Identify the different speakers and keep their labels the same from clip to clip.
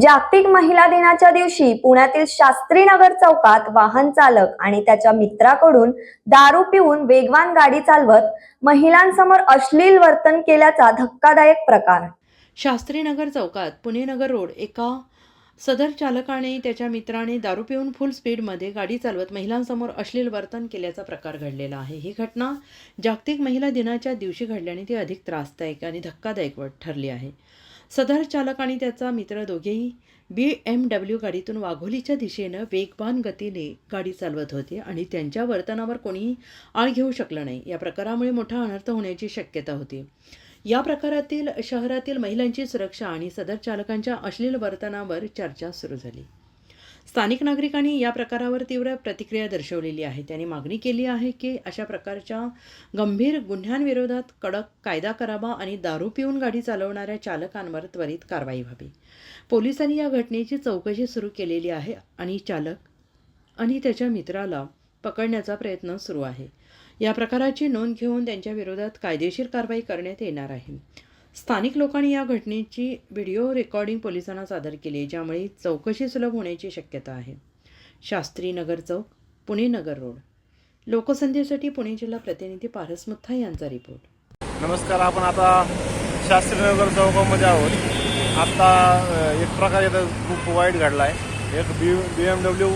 Speaker 1: जागतिक महिला दिनाच्या दिवशी पुण्यातील शास्त्रीनगर चौकात वाहन चालक आणि त्याच्या मित्राकडून दारू पिऊन वेगवान गाडी चालवत महिलांसमोर अश्लील वर्तन केल्याचा धक्कादायक प्रकार.
Speaker 2: शास्त्रीनगर चौकात पुणे नगर रोड एका सदर चालकाने त्याच्या मित्राने दारू पिऊन फुल स्पीडमध्ये गाडी चालवत महिलांसमोर अश्लील वर्तन केल्याचा प्रकार घडलेला आहे. ही घटना जागतिक महिला दिनाच्या दिवशी घडल्याने ती अधिक त्रासदायक आणि धक्कादायक ठरली आहे. सदर चालक आणि त्याचा मित्र दोघेही बी एम डब्ल्यू गाडीतून वाघोलीच्या दिशेनं वेगवान गतीने गाडी चालवत होते आणि त्यांच्या वर्तनावर कोणीही आळ घेऊ शकलं नाही. या प्रकारामुळे मोठा अनर्थ होण्याची शक्यता होती. या प्रकारातील शहरातील महिलांची सुरक्षा आणि सदर चालकांच्या अश्लील वर्तनावर चर्चा सुरू झाली. स्थानिक नागरिकांनी या प्रकारावर तीव्र प्रतिक्रिया दर्शवलेली आहे. त्यांनी मागणी केली आहे की अशा प्रकारच्या गंभीर गुन्ह्यांविरोधात कडक कायदा करावा आणि दारू पिऊन गाडी चालवणाऱ्या चालकांवर त्वरित कारवाई व्हावी. पोलिसांनी या घटनेची चौकशी सुरू केलेली आहे आणि चालक आणि त्याच्या मित्राला पकडण्याचा प्रयत्न सुरू आहे. या प्रकाराची नोंद घेऊन त्यांच्या विरोधात कायदेशीर कारवाई करण्यात येणार आहे. स्थानिक लोकांनी या घटनेची व्हिडिओ रेकॉर्डिंग पोलिसांना सादर केली आहे, ज्यामुळे चौकशी सुलभ होण्याची शक्यता आहे. शास्त्री नगर चौक पुणे नगर रोड. लोकसंध्येसाठी पुणे जिल्हा प्रतिनिधी पारस मुथा यांचा रिपोर्ट.
Speaker 3: नमस्कार आपण आता शास्त्रीनगर चौकामध्ये आहोत. आत्ता एक प्रकारे खूप वाईट घडला आहे एक बी बी एम डब्ल्यू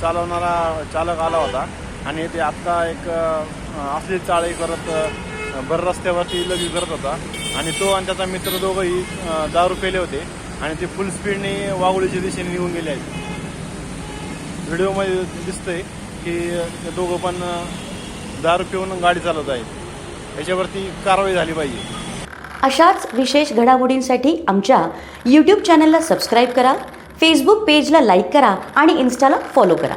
Speaker 3: चालवणारा चालक आला होता आणि ते आत्ता एक असली चाळी करत भर रस्त्यावरती लगेच करत होता. आणि तो आणि त्याचा मित्र दोघंही दारू पेले होते. आणि ते फुल स्पीडने वाघोळीच्या दिशेने निघून गेले आहेत. व्हिडिओमध्ये दिसतंय की ते दोघं पण दारू पिऊन गाडी चालवत आहेत. याच्यावरती कारवाई झाली पाहिजे.
Speaker 4: अशाच विशेष घडामोडींसाठी आमच्या यूट्यूब चॅनलला सबस्क्राईब करा फेसबुक पेजला लाईक करा आणि इन्स्टाला फॉलो करा.